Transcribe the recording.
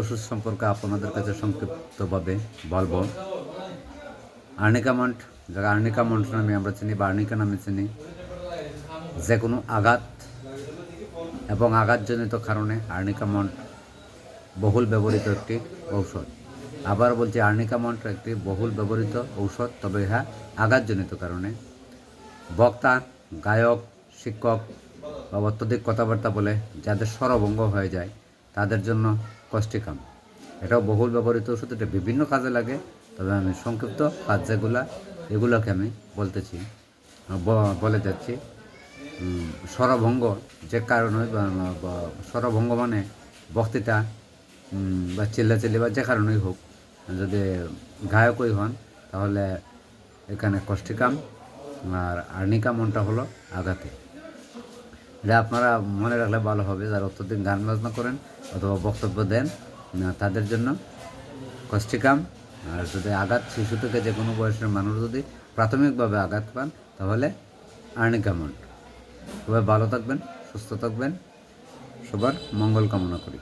ওষুধ সম্পর্কে আপনাদের কাছে সংক্ষিপ্তভাবে বলব। আর্নিকামন্ট যারা আর্নিকামন্ট নামে আমরা চিনি বা আর্নিকা নামে চিনি যে কোনো আঘাত এবং আঘাতজনিত কারণে আর্নিকামন্ট বহুল ব্যবহৃত একটি ঔষধ। আবার বলছি আর্নিকামন্ট একটি বহুল ব্যবহৃত ঔষধ, তবে ইহা আঘাতজনিত কারণে। বক্তা, গায়ক, শিক্ষক বা অত্যধিক কথাবার্তা বলে যাদের স্বরভঙ্গ হয়ে যায়, তাদের জন্য কষ্টিকাম এটাও বহুল ব্যবহৃত ওষুধ, এটা বিভিন্ন কাজে লাগে, তবে আমি সংক্ষিপ্ত কাজ যেগুলা এগুলোকে আমি বলতেছি বলে যাচ্ছি। স্বরভঙ্গ, যে কারণে স্বরভঙ্গ মানে বক্তৃতা বা চিল্লাচিল্লি বা যে কারণেই হোক। যদি গায়কই হন, তাহলে এখানে কষ্টিকাম আর আর্নিকা মনটা হলো আঘাতে। এটা আপনারা মনে রাখলে ভালো হবে, যারা অত্যধিক গান বাজনা করেন অথবা বক্তব্য দেন তাদের জন্য কষ্টিকাম। আর যদি আঘাত, শিশু থেকে যে কোনো বয়সের মানুষ যদি প্রাথমিকভাবে আঘাত পান, তাহলে আর্নি কামন্ট সবাই ভালো থাকবেন, সুস্থ থাকবেন। সবার মঙ্গল কামনা করি।